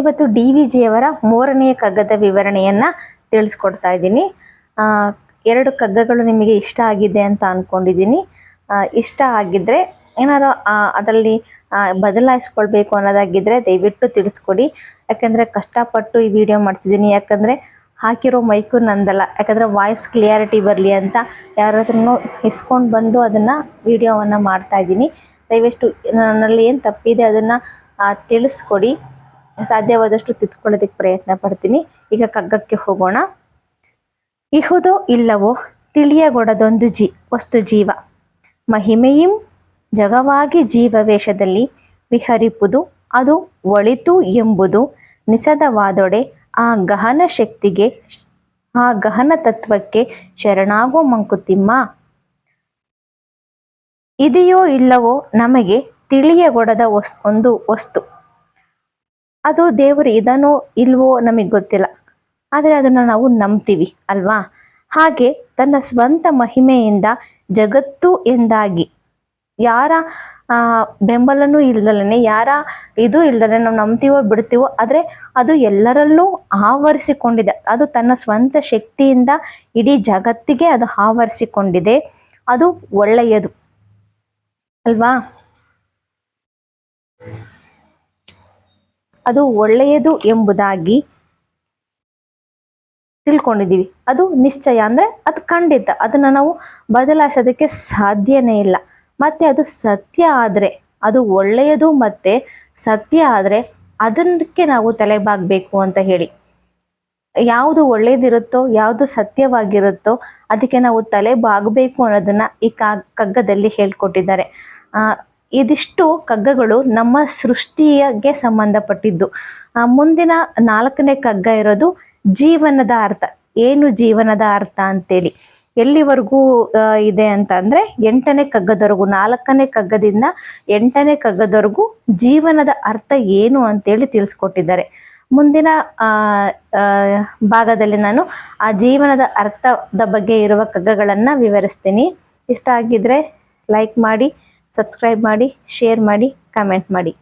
ಇವತ್ತು D V ಜಿಯವರ ಮೂರನೆಯ ಕಗ್ಗದ ವಿವರಣೆಯನ್ನು ತಿಳಿಸ್ಕೊಡ್ತಾ ಇದ್ದೀನಿ. ಎರಡು ಕಗ್ಗಗಳು ನಿಮಗೆ ಇಷ್ಟ ಆಗಿದೆ ಅಂತ ಅಂದ್ಕೊಂಡಿದ್ದೀನಿ ಇಷ್ಟ ಆಗಿದ್ದರೆ ಏನಾರು ಅದರಲ್ಲಿ ಬದಲಾಯಿಸ್ಕೊಳ್ಬೇಕು ಅನ್ನೋದಾಗಿದ್ದರೆ ದಯವಿಟ್ಟು ತಿಳಿಸ್ಕೊಡಿ. ಯಾಕಂದರೆ ಕಷ್ಟಪಟ್ಟು ಈ ವಿಡಿಯೋ ಮಾಡ್ತಿದ್ದೀನಿ. ಯಾಕಂದರೆ ಹಾಕಿರೋ ಮೈಕು ನಂದಲ್ಲ. ಯಾಕಂದರೆ ವಾಯ್ಸ್ ಕ್ಲಿಯಾರಿಟಿ ಬರಲಿ ಅಂತ ಯಾರಾದ್ರೂ ಇಸ್ಕೊಂಡು ಬಂದು ಅದನ್ನು ವಿಡಿಯೋವನ್ನು ಮಾಡ್ತಾ ಇದ್ದೀನಿ. ದಯವಿಟ್ಟು ನನ್ನಲ್ಲಿ ಏನು ತಪ್ಪಿದೆ ಅದನ್ನು ತಿಳಿಸ್ಕೊಡಿ. ಸಾಧ್ಯವಾದಷ್ಟು ತಿದ್ಕೊಳ್ಳೋದಕ್ಕೆ ಪ್ರಯತ್ನ ಪಡ್ತೀನಿ. ಈಗ ಕಗ್ಗಕ್ಕೆ ಹೋಗೋಣ. ಇಹುದೋ ಇಲ್ಲವೋ ತಿಳಿಯಗೊಡದೊಂದು ಜಿ, ವಸ್ತು ಜೀವ. ಮಹಿಮೆಯಿಂ ಜಗವಾಗಿ ಜೀವವೇಷದಲ್ಲಿ ವಿಹರಿಪುದು, ಅದು ಒಳಿತು ಎಂಬುದು ನಿಸದವಾದೊಡೆ ಆ ಗಹನ ಶಕ್ತಿಗೆ, ಆ ಗಹನ ತತ್ವಕ್ಕೆ ಶರಣಾಗೋ ಮಂಕುತಿಮ್ಮ. ಇದೆಯೋ ಇಲ್ಲವೋ ನಮಗೆ ತಿಳಿಯಗೊಡದ ಒಂದು ವಸ್ತು. ಅದು ದೇವರು ಇದನೋ ಇಲ್ವೋ ನಮಗೆ ಗೊತ್ತಿಲ್ಲ. ಆದರೆ ಅದನ್ನು ನಾವು ನಂಬ್ತೀವಿ, ಅಲ್ವಾ? ಹಾಗೆ ತನ್ನ ಸ್ವಂತ ಮಹಿಮೆಯಿಂದ ಜಗತ್ತು ಎಂದಾಗಿ, ಯಾರ ಬೆಂಬಲನೂ ಇಲ್ದಲೇ ಯಾರ ಇದು ಇಲ್ದಲೆ ನಾವು ನಂಬ್ತೀವೋ ಬಿಡ್ತೀವೋ, ಆದರೆ ಅದು ಎಲ್ಲರಲ್ಲೂ ಆವರಿಸಿಕೊಂಡಿದೆ. ಅದು ತನ್ನ ಸ್ವಂತ ಶಕ್ತಿಯಿಂದ ಇಡೀ ಜಗತ್ತಿಗೆ ಅದು ಆವರಿಸಿಕೊಂಡಿದೆ. ಅದು ಒಳ್ಳೆಯದು, ಅಲ್ವಾ? ಅದು ಒಳ್ಳೆಯದು ಎಂಬುದಾಗಿ ತಿಳ್ಕೊಂಡಿದ್ದೀವಿ. ಅದು ನಿಶ್ಚಯ ಅಂದ್ರೆ ಅದು ಖಂಡಿತ. ಅದನ್ನ ನಾವು ಬದಲಾಯಿಸೋದಕ್ಕೆ ಸಾಧ್ಯನೇ ಇಲ್ಲ. ಮತ್ತೆ ಅದು ಸತ್ಯ ಆದ್ರೆ, ಅದು ಒಳ್ಳೆಯದು ಮತ್ತೆ ಸತ್ಯ ಆದ್ರೆ ಅದಕ್ಕೆ ನಾವು ತಲೆಬಾಗಬೇಕು ಅಂತ ಹೇಳಿ. ಯಾವುದು ಒಳ್ಳೇದಿರುತ್ತೋ, ಯಾವುದು ಸತ್ಯವಾಗಿರುತ್ತೋ ಅದಕ್ಕೆ ನಾವು ತಲೆ ಬಾಗಬೇಕು ಅನ್ನೋದನ್ನ ಈ ಕಗ್ಗದಲ್ಲಿ ಹೇಳ್ಕೊಟ್ಟಿದ್ದಾರೆ. ಆ ಇದಿಷ್ಟು ಕಗ್ಗಗಳು ನಮ್ಮ ಸೃಷ್ಟಿಯಗೆ ಸಂಬಂಧಪಟ್ಟಿದ್ದು. ಮುಂದಿನ ನಾಲ್ಕನೇ ಕಗ್ಗ ಇರೋದು ಜೀವನದ ಅರ್ಥ. ಏನು ಜೀವನದ ಅರ್ಥ ಅಂತೇಳಿ. ಎಲ್ಲಿವರೆಗೂ ಇದೆ ಅಂತ ಅಂದ್ರೆ ಎಂಟನೇ ಕಗ್ಗದವರೆಗೂ, ನಾಲ್ಕನೇ ಕಗ್ಗದಿಂದ ಎಂಟನೇ ಕಗ್ಗದವರೆಗೂ ಜೀವನದ ಅರ್ಥ ಏನು ಅಂತೇಳಿ ತಿಳಿಸ್ಕೊಟ್ಟಿದ್ದಾರೆ. ಮುಂದಿನ ಭಾಗದಲ್ಲಿ ನಾನು ಆ ಜೀವನದ ಅರ್ಥದ ಬಗ್ಗೆ ಇರುವ ಕಗ್ಗಗಳನ್ನು ವಿವರಿಸ್ತೀನಿ. ಇಷ್ಟ ಆಗಿದ್ರೆ ಲೈಕ್ ಮಾಡಿ. ಸಬ್ಸ್ಕ್ರೈಬ್ ಮಾಡಿ ಶೇರ್ ಮಾಡಿ ಕಮೆಂಟ್ ಮಾಡಿ.